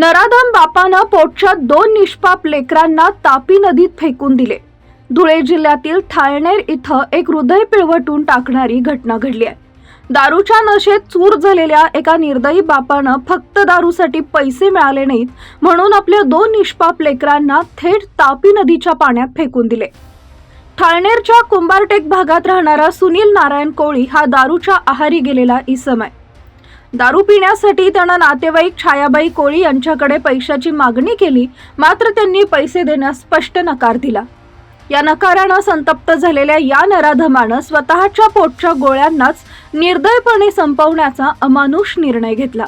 नराधम बापानं पोटच्या दोन निष्पाप लेकरांना तापी नदीत फेकून दिले. धुळे जिल्ह्यातील थाळनेर इथं एक हृदय पिळवटून टाकणारी घटना घडली आहे. दारूच्या नशेत चूर झालेल्या एका निर्दयी बापानं फक्त दारूसाठी पैसे मिळाले नाहीत म्हणून आपल्या दोन निष्पाप लेकरांना थेट तापी नदीच्या पाण्यात फेकून दिले. ठाळनेरच्या कुंभारटेक भागात राहणारा सुनील नारायण कोळी हा दारूच्या आहारी गेलेला इसम आहे. दारू पिण्यासाठी त्यानं नातेवाईक छायाबाई कोळी यांच्याकडे पैशाची मागणी केली मात्र त्यांनी पैसे देण्यास स्पष्ट नकार दिला. या नकारानं संतप्त झालेल्या या नराधमानं स्वतःच्या पोटच्या गोळ्यांनाच निर्दयपणे संपवण्याचा अमानुष निर्णय घेतला.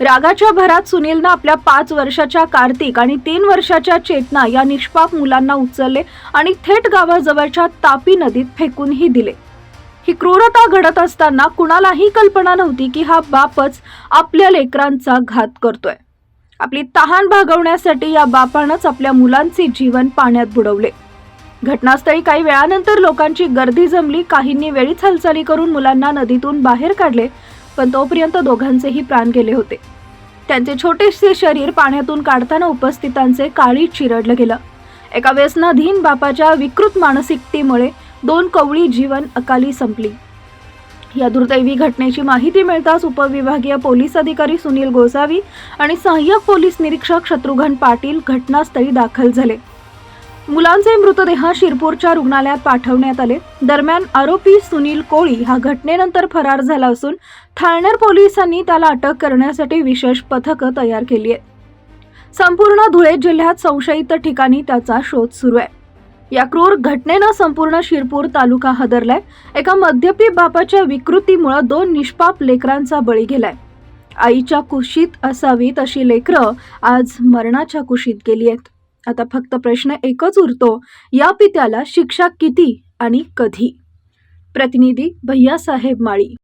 रागाच्या भरात सुनीलनं आपल्या पाच वर्षाच्या कार्तिक आणि तीन वर्षाच्या चेतना या निष्पाप मुलांना उचलले आणि थेट गावाजवळच्या तापी नदीत फेकूनही दिले. ही क्रूरता घडत असताना कुणालाही कल्पना नव्हती की हा बापच आपल्या लेकरांचा घात करतोय. आपली तहान भागवण्यासाठी या बापानंच आपल्या मुलांचे जीवन पाण्यात बुडवले. घटनास्थळी काही वेळानंतर लोकांची गर्दी जमली काहींनी वेळीच हालचाली करून मुलांना नदीतून बाहेर काढले पण तोपर्यंत दोघांचेही प्राण गेले होते. त्यांचे छोटेसे शरीर पाण्यातून काढताना उपस्थितांचे काळी चिरडलं गेलं. एका व्यसनाधीन बापाच्या विकृत मानसिकतेमुळे दोन कवळी जीवन अकाली संपली. या दुर्दैवी घटनेची माहिती मिळताच उपविभागीय पोलीस अधिकारी सुनील गोसावी आणि सहाय्यक पोलीस निरीक्षक शत्रुघ्न पाटील घटनास्थळी दाखल झाले. मुलांचे मृतदेह शिरपूरच्या रुग्णालयात पाठवण्यात आले. दरम्यान आरोपी सुनील कोळी हा घटनेनंतर फरार झाला असून ठाणेर पोलिसांनी त्याला अटक करण्यासाठी विशेष पथकं तयार केली आहेत. संपूर्ण धुळे जिल्ह्यात संशयित ठिकाणी त्याचा शोध सुरू आहे. या क्रूर घटनेनं संपूर्ण शिरपूर तालुका हदरलाय. एका मद्यपी बापाच्या विकृतीमुळं दोन निष्पाप लेकरांचा बळी गेलाय. आईच्या कुशीत असावीत अशी लेकरं आज मरणाच्या कुशीत गेली आहेत. आता फक्त प्रश्न एकच उरतो या पित्याला शिक्षा किती आणि कधी? प्रतिनिधी भैयासाहेब माळी.